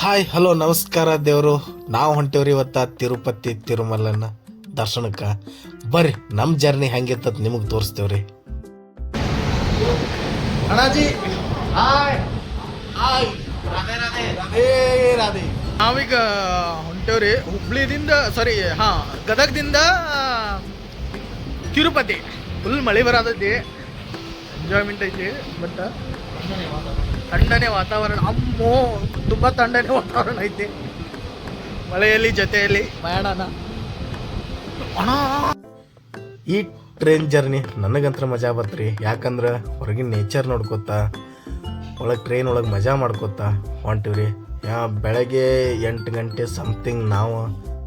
Hi hello ನಮಸ್ಕಾರ ದೇವರು. ನಾವು ಹೊಂಟೇವ್ರಿ ಇವತ್ತ ತಿರುಪತಿ ತಿರುಮಲನ ದರ್ಶನಕ್ಕೆ. ಬರ್ರಿ ನಮ್ಮ ಜರ್ನಿ ಹೆಂಗಿರ್ತದ ನಿಮಗೆ ತೋರಿಸ್ತೇವ್ರಿ. Annaji hi hi Radhe Radhe. Radhe Radhe. ನಾವೀಗ ಹೊಂಟೇವ್ರಿ ಹುಬ್ಳಿದಿಂದ ಸಾರಿ ಹಾ ಗದಗದಿಂದ ತಿರುಪತಿ. ಫುಲ್ ಮಳೆ ಬರತೈತಿ. ಎಂಜಾಯ್ಮೆಂಟ್ ಐತಿ ಬಟ್ ತಣ್ಣನೆ ವಾತಾವರಣ. ಅಮ್ಮೋ, ತುಂಬ ತಣ್ಣನೆ ವಾತಾವರಣ ಐತೆ. ಮಳೆಯಲ್ಲಿ, ಜೊತೆಯಲ್ಲಿ, ಪ್ರಯಾಣನ. ಈ ಟ್ರೈನ್ ಜರ್ನಿ ನನಗಂತ್ರ ಮಜಾ ಬರ್ತ್ರಿ. ಯಾಕಂದ್ರೆ ಹೊರಗಿನ ನೇಚರ್ ನೋಡ್ಕೋತ ಒಳಗೆ ಟ್ರೈನ್ ಒಳಗೆ ಮಜಾ ಮಾಡ್ಕೋತಾ ಹೊಂಟಿವ್ರಿ. ಯಾ ಬೆಳಗ್ಗೆ ಎಂಟು ಗಂಟೆ ಸಮಥಿಂಗ್ ನಾವು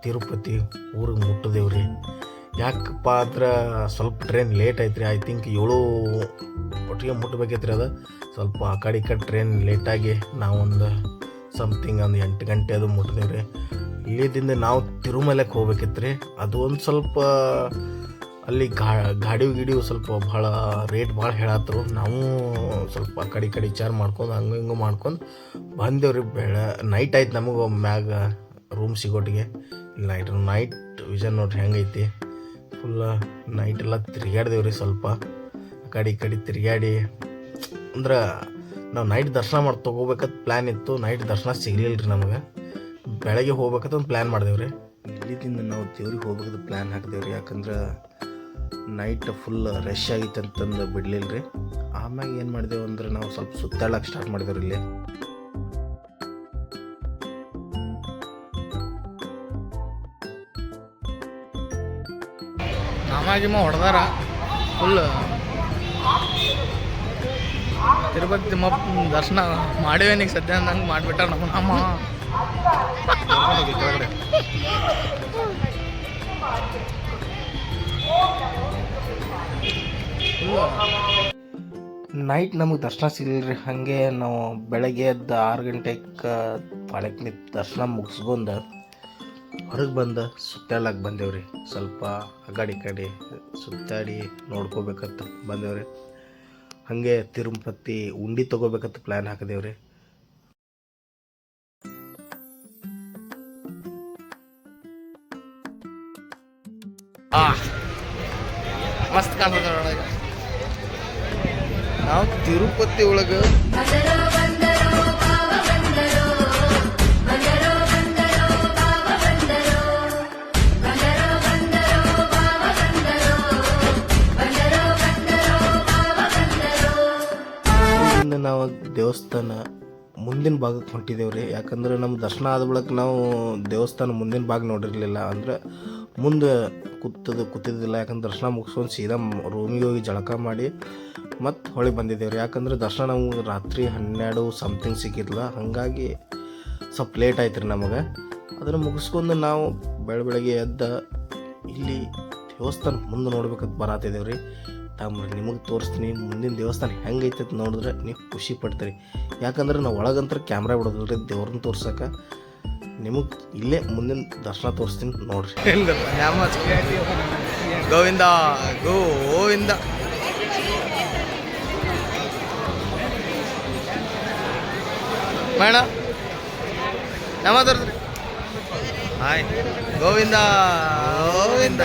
ತಿರುಪತಿ ಊರಿಗೆ ಮುಟ್ಟಿದೇವ್ರಿ ಯಾಕಪ್ಪ ಅಂದ್ರೆ ಸ್ವಲ್ಪ ಟ್ರೈನ್ ಲೇಟ್ ಐತ್ರಿ. ಐ ಥಿಂಕ್ ಏಳು ಒಟ್ಟಿಗೆ ಮುಟ್ಟಬೇಕೈತ್ರಿ ಅದು. ಸ್ವಲ್ಪ ಆ ಕಡೆ ಈ ಕಡೆ ಟ್ರೈನ್ ಲೇಟಾಗಿ ನಾವೊಂದು ಸಮಥಿಂಗ್ ಒಂದು ಎಂಟು ಗಂಟೆ ಅದು ಮುಟ್ಟಿದೇವ್ರಿ ಇಲ್ಲಿದಿಂದ ನಾವು ತಿರುಮಲಕ್ಕೆ ಹೋಗ್ಬೇಕಿತ್ರಿ. ಅದು ಒಂದು ಸ್ವಲ್ಪ ಅಲ್ಲಿ ಗಾ ಗಾಡಿ ಸ್ವಲ್ಪ ಭಾಳ ರೇಟ್ ಭಾಳ ಹೇಳತ್ತರು ನಾವು ಸ್ವಲ್ಪ ಆ ಕಡೆ ಕಡೆ ವಿಚಾರ ಮಾಡ್ಕೊಂಡು ಹಂಗೆ ಹಿಂಗೆ ಮಾಡ್ಕೊಂಡು ಬಂದೇವ್ರಿ. ಬೆಳ ನೈಟ್ ಆಯ್ತು ನಮಗೆ ಮ್ಯಾಗ ರೂಮ್ ಸಿಗೋಟಿಗೆ. ನೈಟ್ ನೈಟ್ ವಿಷನ್ ನೋಡ್ರಿ ಹೆಂಗೈತಿ. ಫುಲ್ ನೈಟ್ ಎಲ್ಲ ಸ್ವಲ್ಪ. ಆ ಕಡೆ ಈ ಕಡೆ ತಿರುಗಾಡಿ ಅಂದ್ರೆ ನಾವು ನೈಟ್ ದರ್ಶನ ಮಾಡಿ ತೊಗೋಬೇಕಂತ ಪ್ಲ್ಯಾನ್ ಇತ್ತು. ನೈಟ್ ದರ್ಶನ ಸಿಗಲಿಲ್ಲ ರೀ ನಮಗೆ. ಬೆಳಗ್ಗೆ ಹೋಗ್ಬೇಕಂತ ಒಂದು ಪ್ಲ್ಯಾನ್ ಮಾಡಿದೆವ್ರಿ ಇಲ್ಲಿದಿಂದ ನಾವು ದೇವ್ರಿಗೆ ಹೋಗ್ಬೇಕಂತ ಪ್ಲ್ಯಾನ್ ಹಾಕಿದೇವ್ರಿ ಯಾಕಂದ್ರೆ ನೈಟ್ ಫುಲ್ ರಶ್ ಆಗಿತ್ತು ಅಂತಂದು ಬಿಡ್ಲಿಲ್ಲ ರೀ ಆಮ್ಯಾಗ ಏನು ಮಾಡಿದೆವು ಅಂದ್ರೆ ನಾವು ಸ್ವಲ್ಪ ಸುತ್ತಾಡಕ್ಕೆ ಸ್ಟಾರ್ಟ್ ಮಾಡಿದೆವ್ರಿ ಇಲ್ಲಿ. ನಾಮಾಗಿಮ ಹೊಡೆದಾರ. ಫುಲ್ ತಿರುಪತಿ ತಿಮ್ಮಪ್ಪ ದರ್ಶನ ಮಾಡಿವೇನಿಗೆ ಸದ್ಯ ನಂಗೆ ಮಾಡಿಬಿಟ್ಟಾರ ನಮ್ಮ ನಮ್ಮ ನೈಟ್ ನಮಗೆ ದರ್ಶನ ಸಿಗಲಿಲ್ಲ ರೀ ಹಾಗೆ ನಾವು ಬೆಳಗ್ಗೆ ಎದ್ದು ಆರು ಗಂಟೆಗೆ ಪಾಳ್ಯಕ್ಕೆ ನಿಂತು ದರ್ಶನ ಮುಗಿಸ್ಕೊಂಡು ಹೊರಗೆ ಬಂದು ಸುತ್ತಾಡಕ್ಕೆ ಬಂದೇವ್ರಿ. ಸ್ವಲ್ಪ ಅಗಾಡಿ ಕಡೆ ಸುತ್ತಾಡಿ ನೋಡ್ಕೋಬೇಕಂತ ಬಂದೇವ್ರಿ. ಹಾಗೆ ತಿರುಪತಿ ಉಂಡಿ ತೊಗೋಬೇಕಂತ ಪ್ಲ್ಯಾನ್ ಹಾಕಿದೇವ್ರಿ. ಆ ಮಸ್ತ್ ಕಾಣ್ತದ ನಾವು ತಿರುಪತಿ ಒಳಗೆ ನಾವು ದೇವಸ್ಥಾನ ಮುಂದಿನ ಭಾಗಕ್ಕೆ ಹೊಂಟಿದ್ದೇವ್ರಿ ಯಾಕಂದ್ರೆ ನಮ್ಮ ದರ್ಶನ ಆದ ಬಳಿಕ ನಾವು ದೇವಸ್ಥಾನ ಮುಂದಿನ ಭಾಗ ನೋಡಿರಲಿಲ್ಲ. ಅಂದ್ರೆ ಮುಂದೆ ಕೂತದ ಕೂತಿದ್ದಿಲ್ಲ. ಯಾಕಂದ್ರೆ ದರ್ಶನ ಮುಗಿಸ್ಕೊಂಡು ಸೀದಾ ರೂಮಿಗೆ ಹೋಗಿ ಜಳಕ ಮಾಡಿ ಮತ್ತೆ ಹೊಳಿ ಬಂದಿದ್ದೇವ್ರಿ ಯಾಕಂದ್ರೆ ದರ್ಶನ ನಮ್ಗೆ ರಾತ್ರಿ ಹನ್ನೆರಡು ಸಮಥಿಂಗ್ ಸಿಕ್ಕಿದ್ಲ. ಹಾಗಾಗಿ ಸ್ವಲ್ಪ ಲೇಟ್ ಆಯ್ತು ರೀ ನಮಗೆ. ಅದನ್ನು ಮುಗಿಸ್ಕೊಂಡು ನಾವು ಬೆಳ ಬೆಳಗ್ಗೆ ಎದ್ದ ಇಲ್ಲಿ ದೇವಸ್ಥಾನ ಮುಂದೆ ನೋಡ್ಬೇಕಂತ ಬರತ್ತಿದ್ದೇವ್ರಿ ತಾಮ್ರಿ ನಿಮಗೆ ತೋರಿಸ್ತೀನಿ, ಮುಂದಿನ ದೇವಸ್ಥಾನ ಹೆಂಗೈತೆ ಅಂತ ನೋಡಿದ್ರೆ ನೀವು ಖುಷಿ ಪಡ್ತೀರಿ. ಯಾಕಂದ್ರೆ ನಾವು ಒಳಗಂತ್ರ ಕ್ಯಾಮ್ರಾ ಬಿಡೋದಿಲ್ಲ ರೀ ದೇವ್ರನ್ನ ತೋರ್ಸೋಕೆ. ನಿಮಗೆ ಇಲ್ಲೇ ಮುಂದಿನ ದರ್ಶನ ತೋರಿಸ್ತೀನಿ ನೋಡ್ರಿ. ಗೋವಿಂದ ಗೋವಿಂದ. ಮೇಡ ನಮ್ಮ ಹಾಯ್, ಗೋವಿಂದ ಗೋವಿಂದ.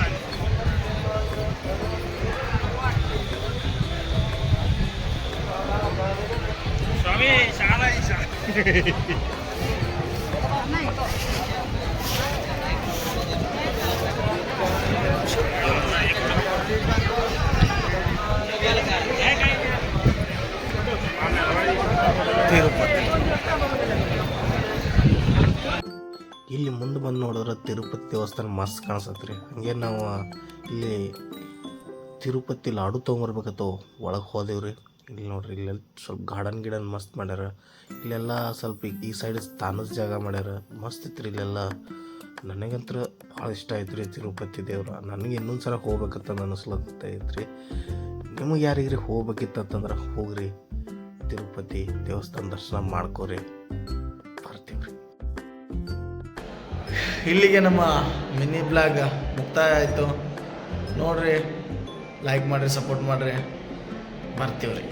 ಇಲ್ಲಿ ಮುಂದೆ ಬಂದು ನೋಡಿದ್ರೆ ತಿರುಪತಿ ದೇವಸ್ಥಾನ ಮಸ್ತ್ ಕಾಣಿಸತ್ರಿ ಹಂಗೆ ನಾವು ಇಲ್ಲಿ ತಿರುಪತಿ ಲಾಡು ತೊಗೊಂಬರ್ಬೇಕತ್ತು, ಒಳಗೆ ಹೋದೇವ್ರಿ. ಇಲ್ಲಿ ನೋಡ್ರಿ ಇಲ್ಲೆಲ್ಲ ಸ್ವಲ್ಪ ಗಾರ್ಡನ್ ಗಿಡನ್ ಮಸ್ತ್ ಮಾಡ್ಯಾರ. ಇಲ್ಲೆಲ್ಲ ಸ್ವಲ್ಪ ಈ- ಸೈಡ್ ತಾನಸ್ ಜಾಗ ಮಾಡ್ಯಾರ. ಮಸ್ತ್ ಐತ್ರಿ ಇಲ್ಲೆಲ್ಲ. ನನಗಂತ್ರ ಭಾಳ ಇಷ್ಟ ಆಯ್ತು ರೀ ತಿರುಪತಿ ದೇವ್ರ. ನನಗೆ ಇನ್ನೊಂದು ಸಲ ಹೋಗ್ಬೇಕಂತ ಅನಿಸ್ಲತ್ತೈತ್ರಿ. ನಿಮಗೆ ಯಾರಿಗ್ರಿ ಹೋಗ್ಬೇಕಿತ್ತಂತಂದ್ರೆ ಹೋಗ್ರಿ. ತಿರುಪತಿ ದೇವಸ್ಥಾನ ದರ್ಶನ ಮಾಡ್ಕೋರಿ. ಬರ್ತೀವ್ರಿ. ಇಲ್ಲಿಗೆ ನಮ್ಮ ಮಿನಿ ಬ್ಲಾಗ್ ಮುಕ್ತಾಯ ಆಯಿತು. ನೋಡ್ರಿ ಲೈಕ್ ಮಾಡಿರಿ ಸಪೋರ್ಟ್ ಮಾಡಿರಿ. ಬರ್ತೀವ್ರಿ